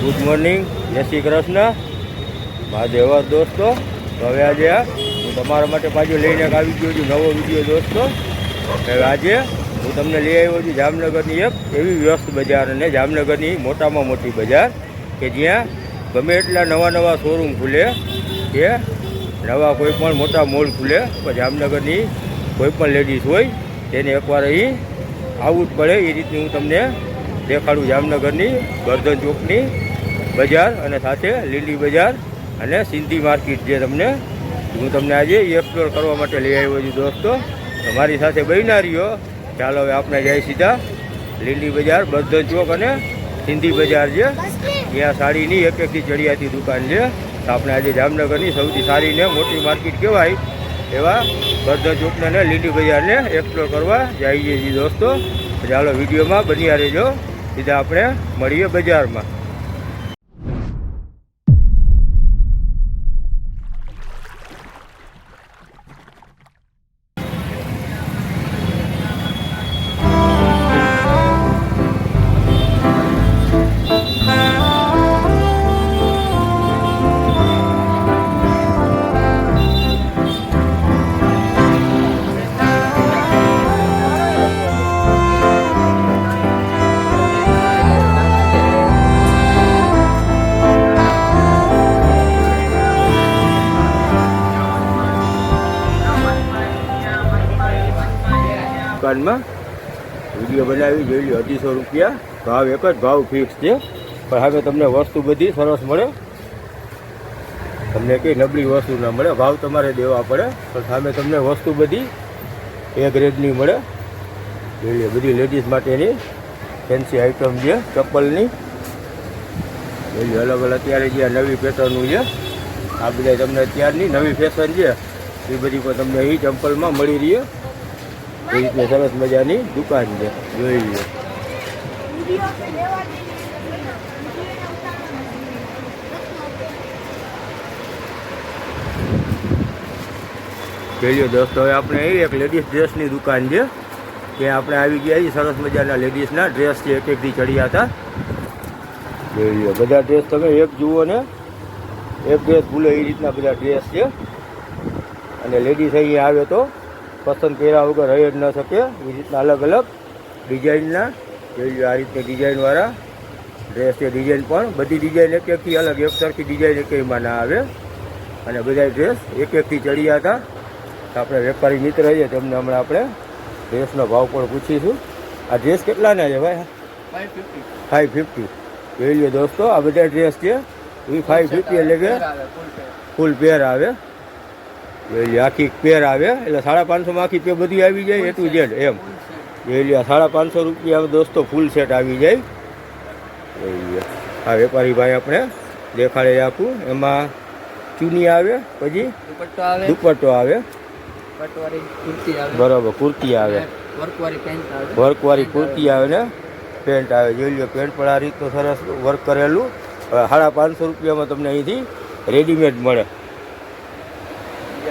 Good morning, જય શ્રી કૃષ્ણ. મહાદેવ દોસ્તો હવે આજે હું તમારા માટે પાછું લઈને આવી ગયો છું નવો વીડિયો દોસ્તો. હવે આજે હું તમને લઈ આવ્યો છું જામનગરની એક એવી વ્યસ્ત બજાર અને જામનગરની મોટામાં મોટી બજાર કે જ્યાં ગમે એટલા નવા નવા શોરૂમ ખુલે કે નવા કોઈ પણ મોટા મોલ ખુલે, પણ જામનગરની કોઈ પણ લેડીઝ હોય, તેને એકવાર અહીં આવવું જ પડે. એ રીતની હું તમને દેખાડું જામનગરની ગરદન ચોકની. બજાર અને સાથે લીલી બજાર અને સિંધી માર્કેટ જે તમને હું તમને આજે એક્સપ્લોર કરવા માટે લઈ આવ્યો છું દોસ્તો. તમારી સાથે બહેનારીઓ ચાલો હવે આપણે જઈ સીધા લીલી બજાર બર્ધન ચોક અને સિંધી બજાર છે ત્યાં સાડીની એક એકથી ચડિયાતી દુકાન છે. આપણે આજે જામનગરની સૌથી સારી ને મોટી માર્કેટ કહેવાય એવા બર્ધન ચોકને અને લીલી બજારને એક્સપ્લોર કરવા જઈએ છીએ દોસ્તો. ચાલો વિડીયોમાં બન્યા રહેજો. સીધા આપણે મળીએ બજારમાં. દુકાનમાં. વીડિયો બનાવી, જોઈ લો અઢીસો રૂપિયા. ભાવ એક જ ભાવ ફિક્સ છે. પણ હવે તમને વસ્તુ બધી સરસ મળે. તમને કંઈ નબળી વસ્તુ ના મળે. ભાવ તમારે દેવા પડે. પણ સામે તમને વસ્તુ બધી એ ગ્રેડની મળે. જોઈ બધી લેડીઝ માટેની ફેન્સી આઇટમ છે, ચપ્પલની. જોઈ અલગ અલગ અત્યારે જે નવી પેટર્નનું છે. આ બધા તમને અત્યારની નવી ફેશન છે. એ બધી પણ તમને અહીં ચંપલમાં મળી રહી એ રીતની સરસ મજાની દુકાન છે. જોઈ લો જોઈ લો દોસ્તો, હવે આપણે અહીં એક લેડીઝ ડ્રેસની દુકાન છે. ત્યાં આપણે આવી ગયા છીએ, સરસ મજાના લેડીઝના ડ્રેસ છે એક એકથી ચડ્યા હતા. જોઈ લો બધા ડ્રેસ તમે એક જુઓ ને. એક ડ્રેસ ભૂલે એ રીતના બધા ડ્રેસ છે. અને લેડીઝ અહીંયા આવે તો પસંદ કર્યા વગર રહી જ ન શકે. એ રીતના અલગ અલગ ડિઝાઇનના જોઈ લો આ રીતની ડિઝાઇનવાળા ડ્રેસ છે ડિઝાઇન પણ બધી ડિઝાઇન એક એકથી અલગ એક સરખી ડિઝાઇન એકમાં ના આવે. અને બધા ડ્રેસ એક એકથી ચડ્યા હતા. તો આપણે વેપારી મિત્ર છે તેમને હમણાં આપણે ડ્રેસનો ભાવ પણ પૂછીશું. આ ડ્રેસ કેટલાના છે ભાઈ? ફાઈવ ફિફ્ટી જોઈ લો દોસ્તો આ બધા ડ્રેસ છે. એ ફાઈવ ફિફ્ટી એટલે કે ફૂલ પેર આવે. આખી પેર આવે એટલે સાડા પાંચસોમાં આખી પેર બધી આવી જાય એ ટુ ઝેડ એમ. જોઈ લો સાડા પાંચસો રૂપિયા દોસ્તો ફૂલ સેટ આવી જાય. આ વેપારી ભાઈ આપણે દેખાડે આખું એમાં ચૂની આવે પછી દુપટ્ટો આવે. બરાબર કુર્તી આવે. વર્કવાળી કુર્તી આવે. ને પેન્ટ આવે. જોઈ લો પેન્ટ પણ આ રીતનું સરસ વર્ક કરેલું. હવે સાડા પાંચસો રૂપિયામાં તમને અહીંથી રેડીમેડ મળે.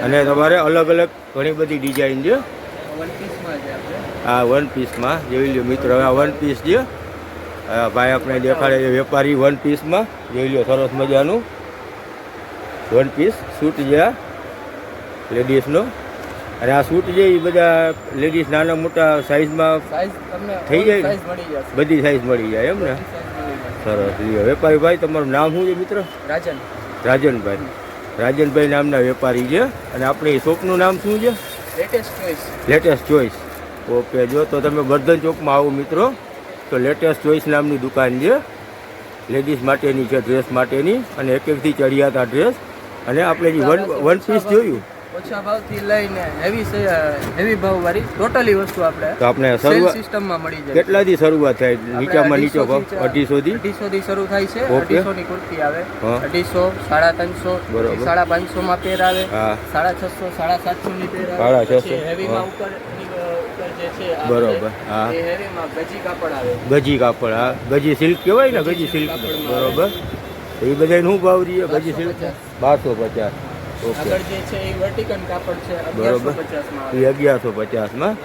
અને તમારે અલગ અલગ ઘણી બધી ડિઝાઇન છે. આ વન પીસમાં જોઈ લો મિત્રો હવે આ વન પીસ છે. આ ભાઈ આપણે દેખાડે છે વેપારી વન પીસમાં જોઈ લો સરસ મજાનું. વન પીસ સૂટ છે આ લેડીઝનો અને આ સૂટ છે એ બધા લેડીઝ નાના મોટા સાઇઝમાં થઈ જાય બધી સાઈઝ મળી જાય એમ ને? સરસ વેપારી ભાઈ તમારું નામ શું છે મિત્ર? રાજન. રાજનભાઈ. રાજનભાઈ નામના વેપારી છે અને આપણી શોપનું નામ શું છે? Latest choice latest choice okay જો તો તમે બર્ધન ચોકમાં આવો મિત્રો તો લેટેસ્ટ ચોઈસ નામની દુકાન છે. લેડીઝ માટેની છે ડ્રેસ માટેની અને એક એકથી ચડિયાતા ડ્રેસ અને આપણે જે વન વન પીસ જોયું. ઓછા ભાવથી લઈને હેવી હેવી ભાવવાળી ટોટલી વસ્તુ આપણે તો આપણે શરૂઆત સિસ્ટમમાં મળી જાય કેટલાથી શરૂઆત થાય? નીચામાં નીચો ભાવ? અઢીસોથી? અઢીસો થી શરૂ થાય છે અઢીસો ની કુર્તી આવે અઢીસો સાડા ત્રણસો બરોબર. સાડા પાંચસો માં પેર આવે સાડા છસો સાડા સાતસો ની પેર સાડા આવે છસો, હેવીમાં. ઉપર જે છે બરોબર, હા. હેવીમાં ગજી કાપડ આવે. ગજી કાપડ હા. ગજી સિલ્ક કહેવાય ને ગજી સિલ્ક બરોબર. એ બધા શું ભાવ રહીએ ગજી સિલ્ક બારસો પચાસ. આગળ જે છે એ વર્ટિકલ કાપડ છે બરોબર. એ અગિયારસો પચાસમાં.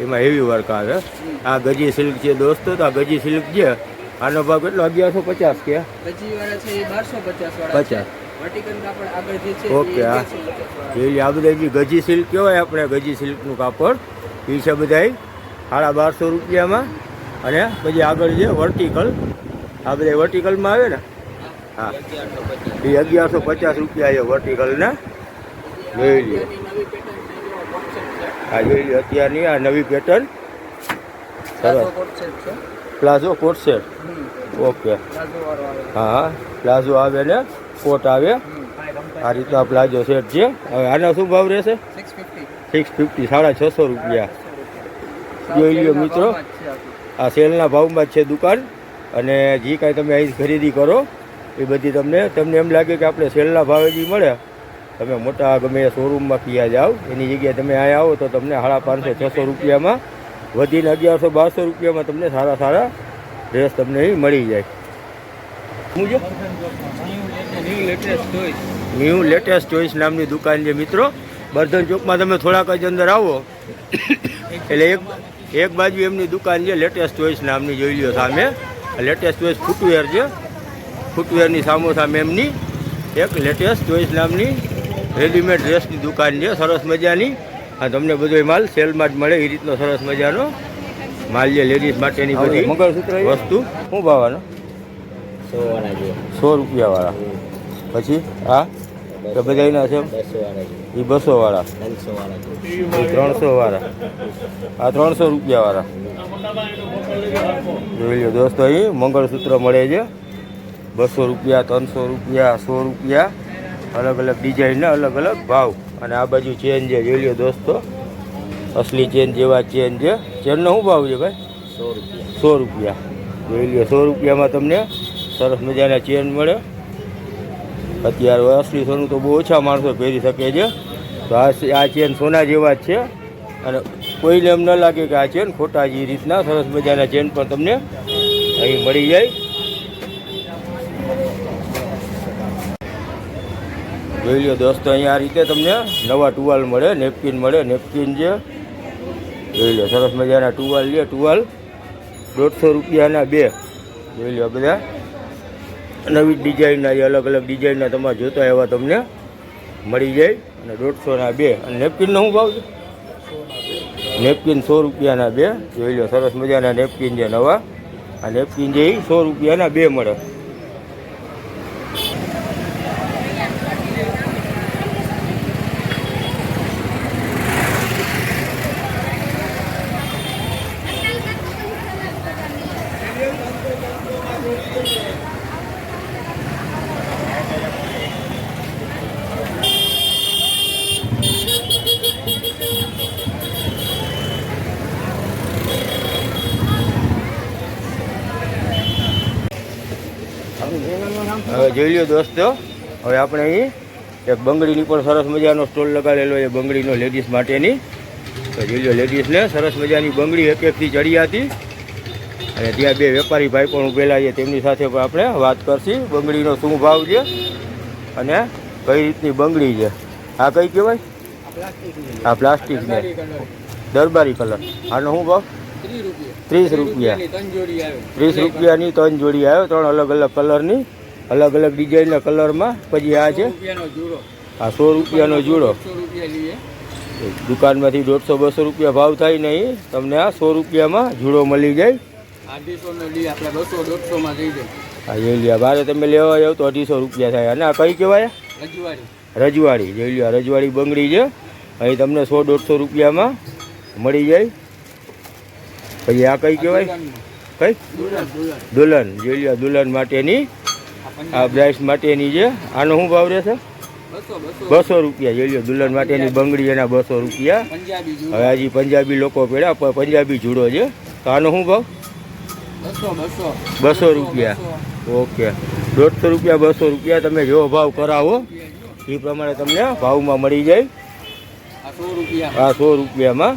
એમાં. હેવી વર્ક આવે. આ ગજી સિલ્ક છે દોસ્તો તો આ ગજી સિલ્ક છે. આનો ભાવ કેટલો? અગિયારસો પચાસ કે? પચાસ ઓકે, હા. 1150 એ આ બધા જે ગજી સિલ્ક કહેવાય આપણે ગજી સિલ્કનું કાપડ. એ છે બધાય સાડા બારસો રૂપિયામાં. અને પછી આગળ જે વર્ટિકલ આ બધા વર્ટિકલમાં આવે ને હા. એ અગિયારસો પચાસ રૂપિયા એ વર્ટિકલના જોઈ લ્યો. આ જોઈ લ્યો અત્યારની આ નવી પેટર્ન સરસ. Palazzo coat set. ઓકે. હા હા. પ્લાઝો આવે ને કોટ આવે. આ રીતના પ્લાઝો સેટ છે. હવે આનો શું ભાવ રહેશે? સિક્સ ફિફ્ટી સાડા છસો રૂપિયા. જોઈ લ્યો મિત્રો. આ સેલના ભાવમાં જ છે દુકાન. અને જે કાંઈ તમે અહીં ખરીદી કરો એ બધી તમને તમને એમ લાગે કે આપણે સેલના ભાવે જે મળે. તમે મોટા ગમે એ શોરૂમમાં કિયા જાઓ, એની જગ્યાએ તમે અહીંયા આવો તો તમને સાડા પાંચસો, છસો રૂપિયામાં, વધીને અગિયારસો, બારસો રૂપિયામાં તમને સારા સારા ડ્રેસ તમને મળી જાય. ચોઈસ ન્યૂ લેટેસ્ટ ચોઈસ નામની દુકાન છે મિત્રો. બર્ધન ચોકમાં તમે થોડાક જ અંદર આવો. એટલે એક એક બાજુ એમની દુકાન છે લેટેસ્ટ ચોઈસ નામની, જોઈ લો સામે. લેટેસ્ટ ચોઈસ ફૂટવેર છે. ફૂટવેરની સામો સામે એમની એક લેટેસ્ટ ચોઈસ નામની રેડીમેડ ડ્રેસની દુકાન છે સરસ મજાની. આ તમને બધો માલ સેલમાં જ મળે એ રીતનો સરસ મજાનો માલ છે લેડીઝ માટેની બધી મંગળસૂત્ર વસ્તુ. શું ભાવવાનો સો વાળા રૂપિયાવાળા પછી? હા? તો બધા એના છે? બસો વાળા એ બસો વાળા ત્રણસો વાળા આ ત્રણસો રૂપિયા વાળા જોઈ લો દોસ્તો અહીં મંગળસૂત્ર મળે છે. બસો રૂપિયા ત્રણસો રૂપિયા સો રૂપિયા અલગ અલગ ડિઝાઇનના અલગ અલગ ભાવ. અને આ બાજુ ચેન છે જોઈ લો દોસ્તો. અસલી ચેન જેવા ચેન છે. ચેનનો શું ભાવ છે ભાઈ? સો રૂપિયા. સો રૂપિયા. જોઈ લો સો રૂપિયામાં તમને સરસ મજાના ચેન મળે. અત્યારે અસલી સોનું તો બહુ ઓછા માણસો પહેરી શકે છે. તો આ આ ચેન સોના જેવા જ છે. અને કોઈને એમ ન લાગે કે આ ચેન ખોટા જે રીતના સરસ મજાના ચેન પણ તમને અહીં મળી જાય. જોઈ લો દોસ્તો, અહીંયા આ રીતે તમને નવા ટુવાલ મળે, નેપકિન મળે, નેપકિન છે જોઈ લો, સરસ મજાના ટુવાલ લે, ટુવાલ દોઢસો રૂપિયાના બે. જોઈ લો બધા. નવી ડિઝાઇનના જે અલગ અલગ ડિઝાઇનના તમારે જોતા એવા તમને મળી જાય. અને દોઢસોના બે. અને નેપકિનનો શું ભાવ છે? નેપકિન સો રૂપિયાના બે. જોઈ લો, સરસ મજાના નેપકિન છે નવા. આ નેપકિન એ સો રૂપિયાના બે મળે હવે જોઈ લ્યો દોસ્તો. હવે આપણે અહીં એક બંગડીની પણ સરસ મજાનો સ્ટોલ લગાડેલો છે બંગડીનો લેડીઝ માટેની. તો જોઈ લો લેડીઝને સરસ મજાની બંગડી એક એકથી ચડી હતી. અને ત્યાં બે વેપારી ભાઈ પણ ઉભેલા છે તેમની સાથે પણ આપણે વાત કરશી. બંગડીનો શું ભાવ છે અને કઈ રીતની બંગડી છે? આ કઈ કહેવાય? આ પ્લાસ્ટિકને દરબારી કલર. આનો શું ભાવ? ત્રીસ રૂપિયા. ત્રીસ રૂપિયાની ત્રણ જોડી આવ્યો ત્રણ અલગ અલગ કલરની. અલગ અલગ ડિઝાઇનના કલરમાં. પછી આ છે. આ સો રૂપિયાનો જુડો. 100 રૂપિયા દુકાનમાંથી દોઢસો બસો રૂપિયા ભાવ થાય નહીં. તમને આ સો રૂપિયામાં જુડો મળી જાય. અઢીસો નો લઈએ આપણે બસો દોઢસો માં થઈ જાય આ જોઈ લ્યો બારે તમે લેવા જાવ તો અઢીસો રૂપિયા થાય. અને આ કઈ કહેવાય? રજવાડી. રજવાડી જોઈ લ્યો આ રજવાડી બંગડી છે. અહીં તમને સો દોઢસો રૂપિયામાં મળી જાય. પછી આ કઈ કહેવાય? કઈ? દુલ્હન. જોઈ લ્યો દુલ્હન માટેની આ બ્રાઇસ માટેની છે આનો શું ભાવ રહેશે? બસો રૂપિયા જોઈ લો દુલ્હન માટેની બંગડી એના બસો રૂપિયા. હવે હજી પંજાબી લોકો પેડા પ- પંજાબી જુડો છે. તો આનો શું ભાવ? બસો રૂપિયા. ઓકે. દોઢસો રૂપિયા બસો રૂપિયા તમે જેવો ભાવ કરાવો એ પ્રમાણે તમને ભાવમાં મળી જાય. આ સો રૂપિયામાં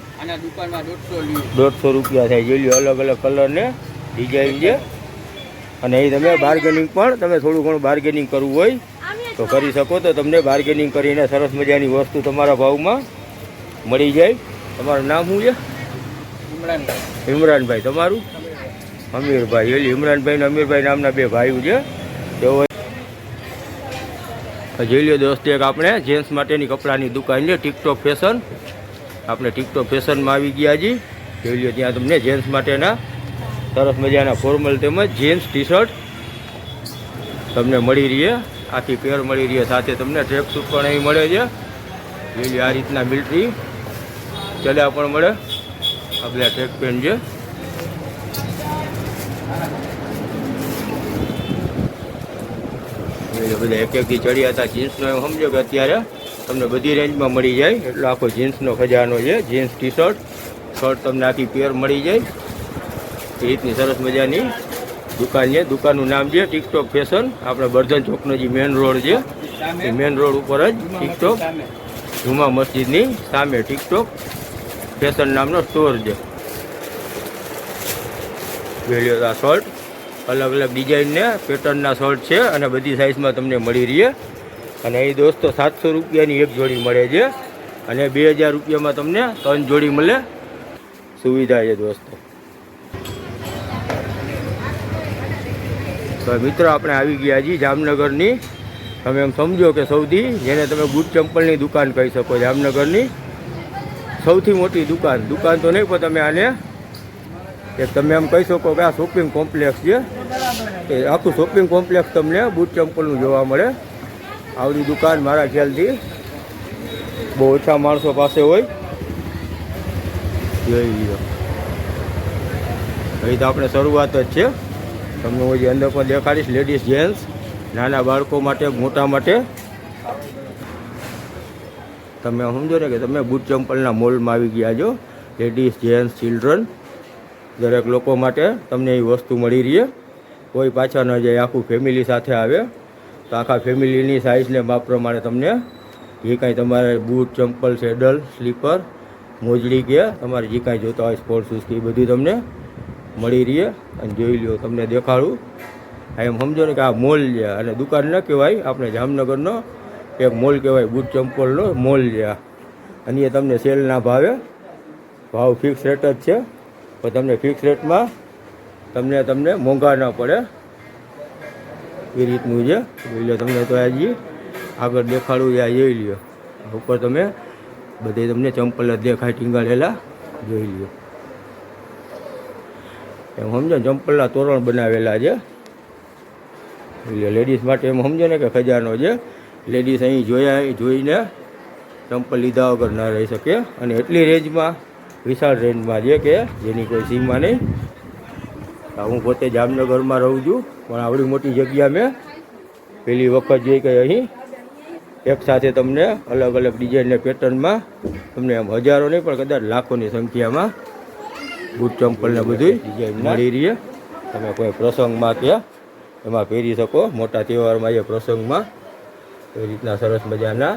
દોઢસો રૂપિયા થાય. જોઈ લ્યો અલગ અલગ કલરને ડિઝાઇન છે. અને અહીં તમે બાર્ગેનિંગ પણ તમે થોડું ઘણું બાર્ગેનિંગ કરવું હોય, તો કરી શકો તો તમને બાર્ગેનિંગ કરીને સરસ મજાની વસ્તુ તમારા ભાવમાં મળી જાય. તમારું નામ શું છે? ઇમરાન ઇમરાનભાઈ. તમારું? અમીરભાઈ. એટલે ઇમરાનભાઈ ને અમીરભાઈ નામના બે ભાઈઓ છે. તેઓ જોઈ લો દોસ્ત, એક આપણે જેન્ટ્સ માટેની કપડાની દુકાન છે, ટિકટોક ફેશન. આપણે ટિકટોક ફેશનમાં આવી ગયા છીએ. જોઈ લો ત્યાં તમને જેન્ટ્સ માટેના સરસ મજાના ફોર્મલ તેમજ જીન્સ ટી શર્ટ તમને મળી રહીએ આખી પેર મળી રહીએ સાથે તમને ટ્રેક સૂટ પણ અહીં મળે છે. લીલી આ રીતના મિલિટરી ચડ્યા પણ મળે. આપણે ટ્રેક પેન્ટ છે. બધા એક એકથી ચડ્યા હતા જીન્સનો, એમ સમજો કે અત્યારે તમને બધી રેન્જમાં મળી જાય. એટલો આખો જીન્સનો ખજાનો છે. જીન્સ ટી શર્ટ શર્ટ તમને આખી પેર મળી જાય. એ રીતની સરસ મજાની દુકાન છે. દુકાનનું નામ છે ટિકટોક ફેશન આપણે બર્ધન ચોકનો જે મેન રોડ છે, એ મેન રોડ ઉપર જ ટિકટોક જુમા મસ્જિદની સામે ટિકટોક ફેશન નામનો સ્ટોર છે. વેલ્યુ આ શર્ટ અલગ અલગ ડિઝાઇનને પેટર્નના શર્ટ છે અને બધી સાઇઝમાં તમને મળી રહે અને એ દોસ્તો સાતસો રૂપિયાની એક જોડી મળે છે અને બે હજાર રૂપિયામાં તમને ત્રણ જોડી મળે. સુવિધા છે દોસ્તો. તો મિત્રો, આપણે આવી ગયા છીએ જામનગરની. તમે એમ સમજો કે સૌથી, જેને તમે બૂટ ચંપલની દુકાન કહી શકો, જામનગરની સૌથી મોટી દુકાન. દુકાન તો નહીં, પણ તમે આને એક તમે એમ કહી શકો કે આ શોપિંગ કોમ્પ્લેક્સ છે. એ આખું શોપિંગ કોમ્પ્લેક્સ તમને બૂટ ચંપલનું જોવા મળે. આવડી દુકાન મારા ખ્યાલથી. બહુ ઓછા માણસો પાસે હોય. જોઈ લ્યો. અહીં તો આપણે શરૂઆત જ છે. તમને હું જે અંદર પણ દેખાડીશ લેડીઝ જેન્ટ્સ નાના બાળકો માટે, મોટા માટે. તમે સમજો ને કે તમે બૂટ ચંપલના મોલમાં આવી ગયા છો. લેડીઝ જેન્ટ્સ ચિલ્ડ્રન દરેક લોકો માટે તમને એ વસ્તુ મળી રહી. કોઈ પાછા ન જાય, આખું ફેમિલી સાથે આવે. તો આખા ફેમિલીની સાઇઝને માપ પ્રમાણે તમને જે કાંઈ તમારે બૂટ ચંપલ સેડલ સ્લીપર મોજડી કે તમારે જે કાંઈ જોતા હોય સ્પોર્ટ શૂઝ એ બધું તમને મળી રહીએ અને જોઈ લ્યો, તમને દેખાડું. એમ સમજો ને કે આ મોલ છે, અને દુકાન ન કહેવાય, આપણે જામનગરનો એક મોલ કહેવાય, બૂટ ચંપલનો મોલ છે અને એ તમને સેલના ભાવે. ભાવ ફિક્સ રેટ જ છે. પણ તમને ફિક્સ રેટમાં તમને તમને મોંઘા ન પડે. એ રીતનું છે. જોઈ લો તમને તો આજે આગળ દેખાડું આ જોઈ લ્યો. ઉપર તમે બધે તમને ચંપલ જ દેખાય, ટીંગાડેલા. જોઈ લ્યો. એમ સમજો ને ચંપલના તોરણ બનાવેલા છે. એટલે લેડીઝ માટે એમ સમજો ને કે ખજાનો છે. લેડીઝ અહીં જોયા જોઈને ચંપલ લીધા વગર ના રહી શકે. અને એટલી રેન્જમાં વિશાળ રેન્જમાં છે કે જેની કોઈ સીમા નહીં. હું પોતે જામનગરમાં રહું છું, પણ આવડી મોટી જગ્યા મેં. પહેલી વખત જોઈ કે અહીં, એક સાથે તમને અલગ અલગ ડિઝાઇનના પેટર્નમાં તમને એમ હજારો નહીં, પણ કદાચ લાખોની સંખ્યામાં બૂટ ચંપલ ને બધું મળી રહીએ. તમે કોઈ પ્રસંગમાં કે એમાં પહેરી શકો. મોટા તહેવારમાં એ પ્રસંગમાં એ રીતના સરસ મજાના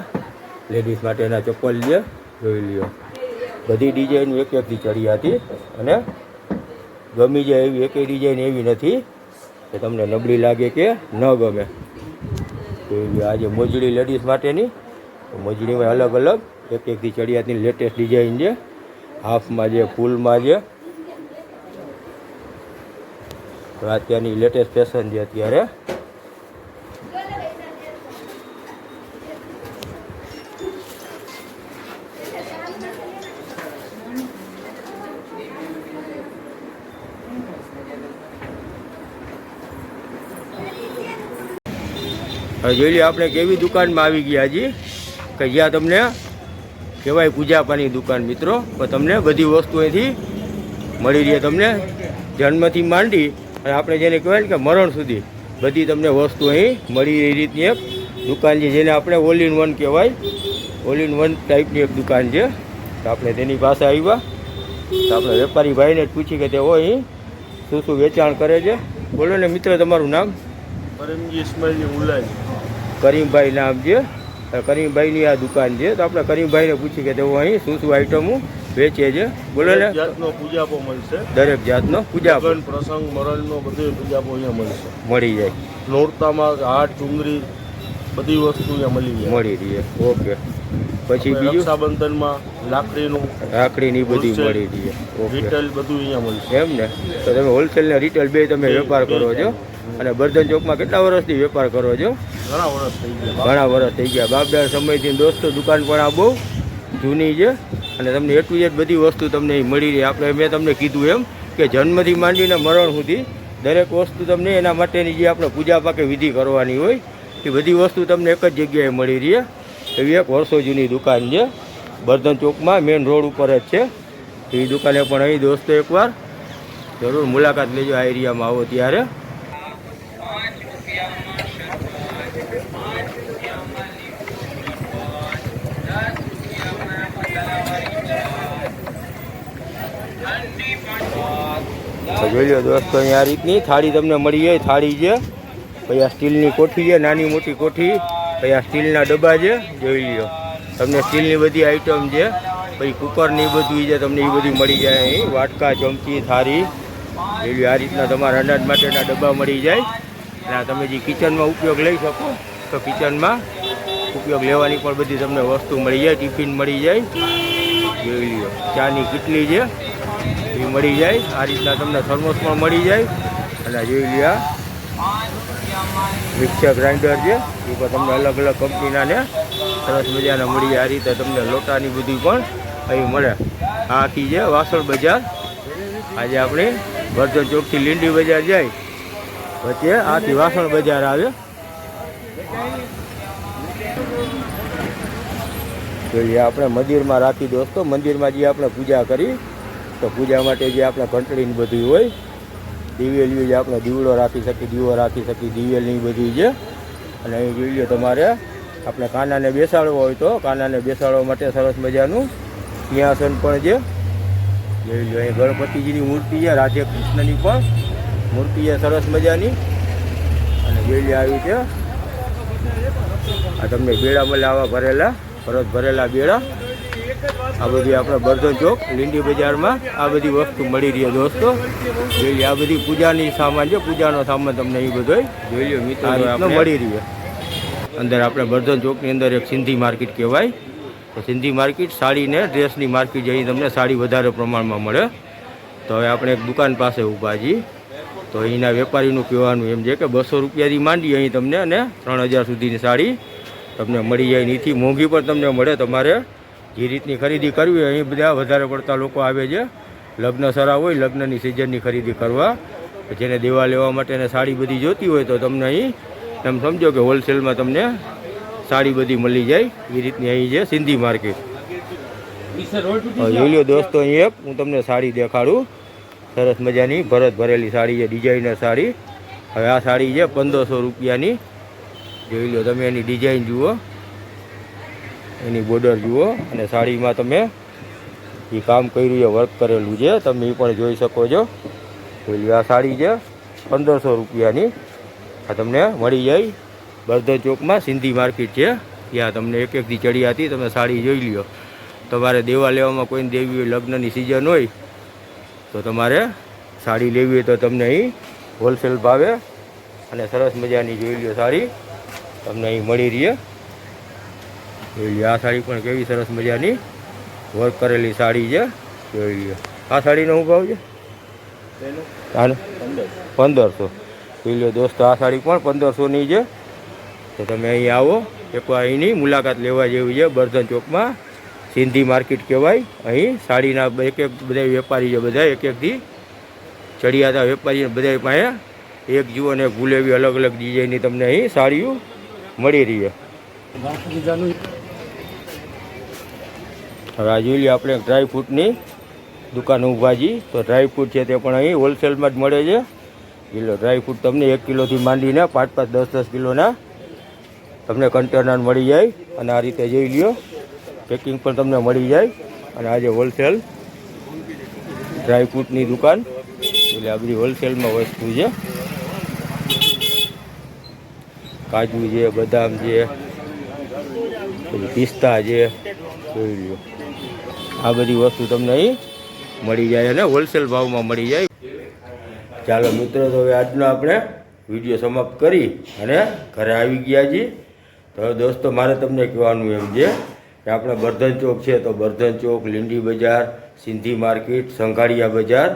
લેડીઝ માટેના ચપ્પલ લે, જોઈ લ્યો. બધી ડિઝાઇન એક એકથી ચડી હતી. અને ગમી જાય એવી એકેય ડિઝાઇન એવી નથી કે તમને નબળી લાગે કે ન ગમે. તો આજે મોજડી લેડીઝ માટેની. મોજડીમાં અલગ અલગ એક એકથી ચડિયાતની લેટેસ્ટ ડિઝાઇન છે. હાફમાં છે ફૂલમાં છે તો અત્યારની લેટેસ્ટ ફેશન છે અત્યારે. જોઈ લઈએ આપણે કેવી દુકાનમાં આવી ગયા હજી. કે જ્યાં તમને કહેવાય પૂજાપાની દુકાન મિત્રો. પણ તમને બધી વસ્તુ અહીંથી મળી રહે તમને. જન્મથી માંડી અને આપણે જેને કહેવાય ને કે મરણ સુધી બધી તમને વસ્તુ અહીં મળી એ રીતની એક દુકાન છે જેને આપણે ઓલ ઇન વન કહેવાય. ઓલ ઇન વન ટાઈપની એક દુકાન છે. તો આપણે તેની પાસે આવ્યા. તો આપણે વેપારી ભાઈને જ પૂછી કે તે અહીં શું શું વેચાણ કરે છે. બોલો ને મિત્ર તમારું નામ? પરમજી ઇસ્માઇલની ઉલાઈ કરીમભાઈ નામ છે. કરીમભાઈની આ દુકાન છે. તો આપણે કરીમભાઈને પૂછી કે તેઓ અહીં શું શું આઈટમો વેચે છે. બોલો ને. જાતનો પૂજાપો મળશે. દરેક જાતનો પૂજાપો. પ્રસંગ મરણનો બધો પૂજાપો અહીંયા મળશે. મળી જાય. નોરતામાં હાથ ચુંદરી બધી વસ્તુ અહીંયા મળી જાય. મળી રહી. ઓકે. પછી બીજું? રક્ષાબંધનમાં લાકડીનું લાકડીની બધી મળી રહી. ઓકે. રિટેલ બધું અહીંયા મળશે. એમ ને? તો તમે હોલસેલ ને રિટેલ બે તમે વેપાર કરો છો. અને બર્ધન ચોકમાં કેટલા વર્ષથી વેપાર કરો છો? ઘણા વર્ષ થઈ ગયા. ઘણા વર્ષ થઈ ગયા. બાપદાર સમયથી દોસ્તો દુકાન પણ આ બહુ જૂની છે. અને તમને એ ટુ બધી વસ્તુ તમને મળી રહી. આપણે મેં તમને કીધું એમ કે જન્મથી માંડીને મરણ સુધી દરેક વસ્તુ તમને એના માટેની જે આપણે પૂજા પાકે વિધિ કરવાની હોય, એ બધી વસ્તુ તમને એક જ જગ્યાએ મળી રહી. એવી એક વર્ષો જૂની દુકાન છે. બર્ધન ચોકમાં મેઇન રોડ ઉપર જ છે. એ દુકાને પણ અહીં દોસ્તો એકવાર જરૂર મુલાકાત લેજો આ એરિયામાં આવો ત્યારે. તો જોઈ લો, દોસ્તો આ રીતની થાળી તમને મળી જાય. થાળી છે, પછી આ સ્ટીલની કોઠી છે, નાની મોટી કોઠી, પછી આ સ્ટીલના ડબ્બા છે, જોઈ લ્યો. તમને સ્ટીલની બધી આઈટમ છે, પછી કુકરની બધું છે, તમને એ બધી મળી જાય અહીં. વાટકા, ચમચી, થાળી, જોઈ આ રીતના તમારા અનાજ માટેના ડબ્બા મળી જાય. અને તમે જે કિચનમાં ઉપયોગ લઈ શકો, તો કિચનમાં ઉપયોગ લેવાની પણ બધી તમને વસ્તુ મળી જાય, ટિફિન મળી જાય. જોઈ લ્યો, ચાની કેટલી છે એ મળી જાય. આ રીતના તમને થર્મોસ પણ મળી જાય. અને જોઈ લ્યા, મિક્સર ગ્રાઇન્ડર છે. એ પણ તમને અલગ અલગ કંપનીના ને સરસ મજાના મળી આ રીતે તમને લોટાની બધી પણ અહીં મળે. આથી છે વાસણ બજાર. આજે આપણે વર્ધન ચોકથી લીંડી બજાર જાય. વચ્ચે આથી વાસણ બજાર આવે. જોઈએ આપણે મંદિરમાં રાખી દોસ્તો મંદિરમાં જે આપણે પૂજા કરી તો પૂજા માટે જે આપણે ઘંટડીને બધી હોય દિવેલીઓ જે આપણે દીવડો રાખી શકીએ, દીવો રાખી શકીએ, દિવેલની બધી છે અને અહીં જોઈ તમારે, આપણે કાનાને બેસાડવો હોય તો કાનાને બેસાડવા માટે સરસ મજાનું સિંહાસન પણ છે. જોઈ લો અહીં ગણપતિજીની મૂર્તિ છે, રાધે કૃષ્ણની પણ મૂર્તિ છે, સરસ મજાની. અને જોઈ લે આવી છે. આ તમને બેડા મળે આવા ભરેલા, સરસ ભરેલા બેડા. આ બધી આપણે બરધન ચોક લીંડી બજારમાં આ બધી વસ્તુ મળી રહી દોસ્તો. જોઈ લો આ બધી પૂજાની સામાન છે પૂજાનો સામાન તમને એ બધો જોઈ લો મિત્રો મળી રહી અંદર આપણે બર્ધન ચોકની અંદર એક સિંધી માર્કેટ કહેવાય. તો સિંધી માર્કેટ સાડી ને ડ્રેસની માર્કેટ જઈ તમને સાડી વધારે પ્રમાણમાં મળે. તો હવે આપણે એક દુકાન પાસે ઊભા છીએ. તો અહીંના વેપારીનું કહેવાનું એમ છે કે બસો રૂપિયાથી માંડી અહીં તમને અને ત્રણ હજાર સુધીની સાડી તમને મળી જાય. નીથી મોંઘી પણ તમને મળે તમારે જે રીતની ખરીદી કરવી અહીં બધા વધારે પડતા લોકો આવે છે. લગ્ન સરા હોય, લગ્નની સિઝનની ખરીદી કરવા. જેને દેવા લેવા માટે ને સાડી બધી જોતી હોય તો તમને અહીં એમ સમજો કે હોલસેલમાં તમને સાડી બધી મળી જાય. એ રીતની અહીં છે સિંધી માર્કેટ. જોઈ દોસ્તો, અહીં એક, હું તમને સાડી દેખાડું. સરસ મજાની ભરત ભરેલી સાડી છે ડિઝાઇનર સાડી. હવે આ સાડી છે પંદરસો રૂપિયાની. જોઈ લો તમે એની ડિઝાઇન જુઓ. એની બોર્ડર જુઓ અને સાડીમાં તમે એ કામ કર્યું છે વર્ક કરેલું છે. તમે એ પણ જોઈ શકો છો. જોઈ લો આ સાડી છે, પંદરસો રૂપિયાની. આ તમને મળી જાય. બર્ધન ચોકમાં સિંધી માર્કેટ છે. ત્યાં તમને એક એકથી ચડી હતી. તમે સાડી જોઈ લ્યો. તમારે દેવા લેવામાં કોઈને દેવી હોય, લગ્નની સિઝન હોય, તો તમારે સાડી લેવી હોય તો તમને અહીં હોલસેલ ભાવે. અને સરસ મજાની જોઈ લ્યો સાડી. તમને અહીં મળી રહી જોઈ લ્યો આ સાડી પણ કેવી સરસ મજાની વર્ક કરેલી સાડી છે. જોઈ લ્યો આ સાડીનો શું ભાવ છે? પંદરસો. જોઈ લ્યો દોસ્તો આ સાડી પણ પંદરસોની છે. તો તમે અહીં આવો. એકવાર અહીંની મુલાકાત લેવા જેવી છે બર્ધન ચોકમાં. સિંધી માર્કેટ કહેવાય. અહીં સાડીના એક એક બધા વેપારી છે બધા એક એકથી ચડિયાતા વેપારી બધા પાસે એક જુઓ ને એક ભૂલ એવી અલગ અલગ ડિઝાઇનની તમને અહીં સાડીઓ મળી રહી છે. હવે આ જોઈ લઈએ આપણે ડ્રાયફ્રૂટની દુકાન ઉભાજી તો ડ્રાયફ્રૂટ છે તે પણ અહીં હોલસેલમાં જ મળે છે. કિલો ડ્રાયફ્રૂટ તમને એક કિલોથી માંડીને પાંચ પાંચ દસ દસ કિલોના તમને કન્ટેનર મળી જાય. અને આ રીતે જોઈ લ્યો પેકિંગ પણ તમને મળી જાય. અને આજે હોલસેલ ડ્રાયફ્રૂટની દુકાન, એટલે આ બધી હોલસેલમાં વસ્તુ છે. કાજુ છે, બદામ છે, પછી પિસ્તા છે, જોઈ લ્યો. આ બધી વસ્તુ તમને અહીં મળી જાય અને હોલસેલ ભાવમાં મળી જાય. ચાલો મિત્રો, તો હવે આજનો આપણે વીડિયો સમાપ્ત કરી અને ઘરે આવી ગયા છીએ. તો દોસ્તો, મારે તમને કહેવાનું એમ છે કે આપણે બર્ધન ચોક છે, તો બર્ધન ચોક, લીંડી બજાર, સિંધી માર્કેટ, સંઘાડિયા બજાર.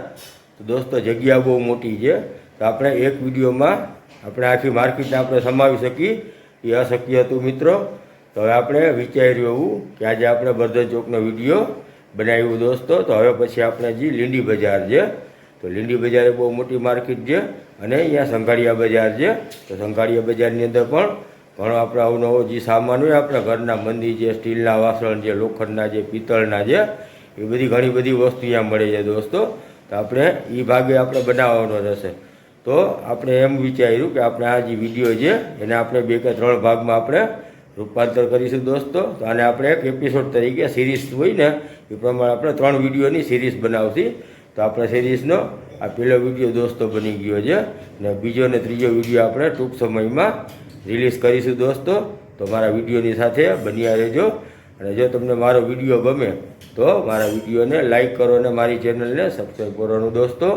તો દોસ્તો, જગ્યા બહુ મોટી છે. તો આપણે એક વિડીયોમાં આપણે આખી માર્કેટને આપણે સમાવી શકીએ. એ અશક્ય હતું મિત્રો. તો હવે આપણે વિચાર્યું એવું કે આજે આપણે બર્ધન ચોકનો વીડિયો બનાવ્યું દોસ્તો, તો હવે પછી આપણે જે લીંડી બજાર છે. તો લીંડી બજાર એ બહુ મોટી માર્કેટ છે અને અહીંયા સંઘાડિયા બજાર છે. તો સંઘાડિયા બજારની અંદર પણ ઘણો આપણે અવનવો જે સામાન હોય આપણા ઘરના મંદિર છે સ્ટીલના વાસણ છે લોખંડના છે પિત્તળના છે એ બધી ઘણી બધી વસ્તુ અહીંયા મળે છે દોસ્તો. તો આપણે એ ભાગે આપણે બનાવવાનો રહેશે. તો આપણે એમ વિચાર્યું કે આપણે આ જે વીડિયો છે, એને આપણે બે કે ત્રણ ભાગમાં આપણે રૂપાંતર કરીશું દોસ્તો. તો આને આપણે એક એપિસોડ તરીકે સિરીઝ હોય ને એ પ્રમાણે આપણે ત્રણ વિડીયોની સિરીઝ બનાવશી તો આપણે સિરીઝનો આ પહેલો વીડિયો દોસ્તો બની ગયો છે. ને બીજો અને ત્રીજો વીડિયો આપણે ટૂંક સમયમાં રિલીઝ કરીશું દોસ્તો. તો મારા વિડીયોની સાથે બન્યા રહેજો. અને જો તમને મારો વીડિયો ગમે તો મારા વિડીયોને લાઇક કરો અને મારી ચેનલને સબસ્ક્રાઈબ કરવાનું દોસ્તો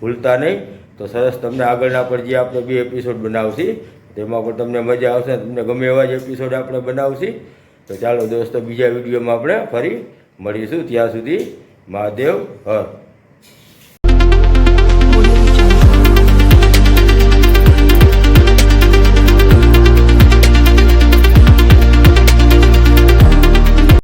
ભૂલતા નહીં. તો સરસ તમને આગળના પર જે આપણે બે એપિસોડ બનાવશી, તેમાં પણ તમને મજા આવશે તમને ગમે એવા જ એપિસોડ આપણે બનાવશી. તો ચાલો દોસ્તો બીજા વિડીયોમાં આપણે ફરી મળીશું ત્યાં સુધી મહાદેવ હર.